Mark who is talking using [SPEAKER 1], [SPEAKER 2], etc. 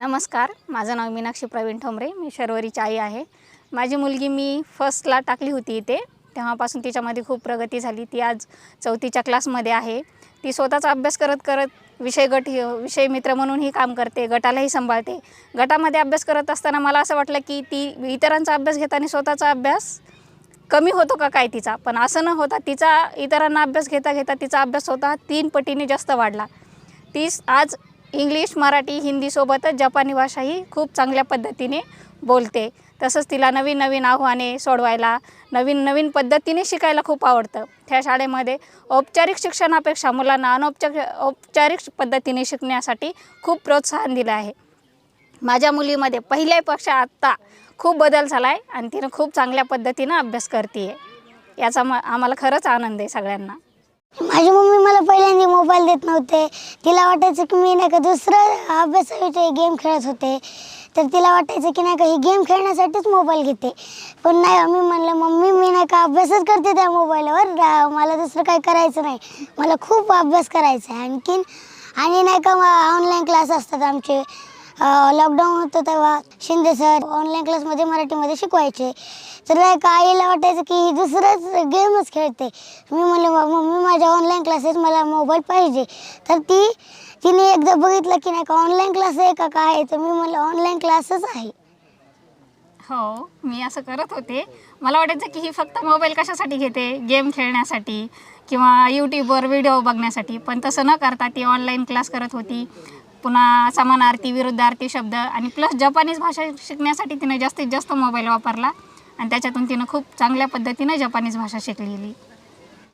[SPEAKER 1] नमस्कार माझं नाव मीनाक्षी प्रवीण ठोंबरे मी शर्वरीची आई आहे. माझी मुलगी मी फर्स्टला टाकली होती इथे. तेव्हापासून तिच्यामध्ये खूप प्रगती झाली. ती आज चौथीच्या क्लासमध्ये आहे. ती स्वतःचा अभ्यास करत करत विषय गट विषय मित्र म्हणूनही काम करते गटालाही सांभाळते. गटामध्ये अभ्यास करत असताना मला असं वाटलं की ती इतरांचा अभ्यास घेताना स्वतःचा अभ्यास कमी होतो का काय तिचा? पण असं न होता तिचा इतरांना अभ्यास घेता घेता तिचा अभ्यास स्वतः तीन पटीने जास्त वाढला. ती आज इंग्लिश मराठी हिंदीसोबतच जपानी भाषाही खूप चांगल्या पद्धतीने बोलते. तसंच तिला नवीन नवीन आव्हाने सोडवायला नवीन नवीन पद्धतीने शिकायला खूप आवडतं. त्या शाळेमध्ये औपचारिक शिक्षणापेक्षा मुलांना अनौपचारिक औपचारिक पद्धतीने शिकण्यासाठी खूप प्रोत्साहन दिलं आहे. माझ्या मुलीमध्ये पहिल्यापेक्षा आत्ता खूप बदल झाला आहे आणि तिनं खूप चांगल्या पद्धतीनं अभ्यास करते आहे याचा म आम्हाला खरंच आनंद आहे सगळ्यांना.
[SPEAKER 2] माझी मम्मी मला पहिल्यांदा मोबाईल देत नव्हते. तिला वाटायचं की मी नाही का दुसरं अभ्यासाविषयी गेम खेळत होते. तर तिला वाटायचं की नाही का ही गेम खेळण्यासाठीच मोबाईल घेते. पण नाही मी म्हणलं मम्मी मी नाही का अभ्यासच करते त्या मोबाईलवर मला दुसरं काही करायचं नाही. मला खूप अभ्यास करायचा आहे आणखीन. आणि नाही का ऑनलाईन क्लास असतात आमचे. लॉकडाऊन होतं तेव्हा शिंदे सर ऑनलाईन क्लासमध्ये मराठीमध्ये शिकवायचे. तर नाही का आईला वाटायचं की ही दुसरंच गेमच खेळते. मी म्हणलं "मग मम्मी माझ्या ऑनलाईन क्लासेस मला मोबाईल पाहिजे. तर ती तिने एकदा बघितलं की नाही का ऑनलाईन क्लास आहे का काय तर मी म्हणलं ऑनलाईन क्लासच आहे.
[SPEAKER 1] हो मी असं करत होते. मला वाटायचं की ही फक्त मोबाईल कशासाठी घेते? गेम खेळण्यासाठी किंवा यूट्यूबवर व्हिडिओ बघण्यासाठी. पण तसं न करता ती ऑनलाईन क्लास करत होती. पुन्हा समानार्थी विरुद्धार्थी शब्द आणि प्लस जपानीज भाषा शिकण्यासाठी तिने जास्तीत जास्त मोबाईल वापरला आणि त्याच्यातून तिनं खूप चांगल्या पद्धतीनं जपानीज भाषा शिकलेली.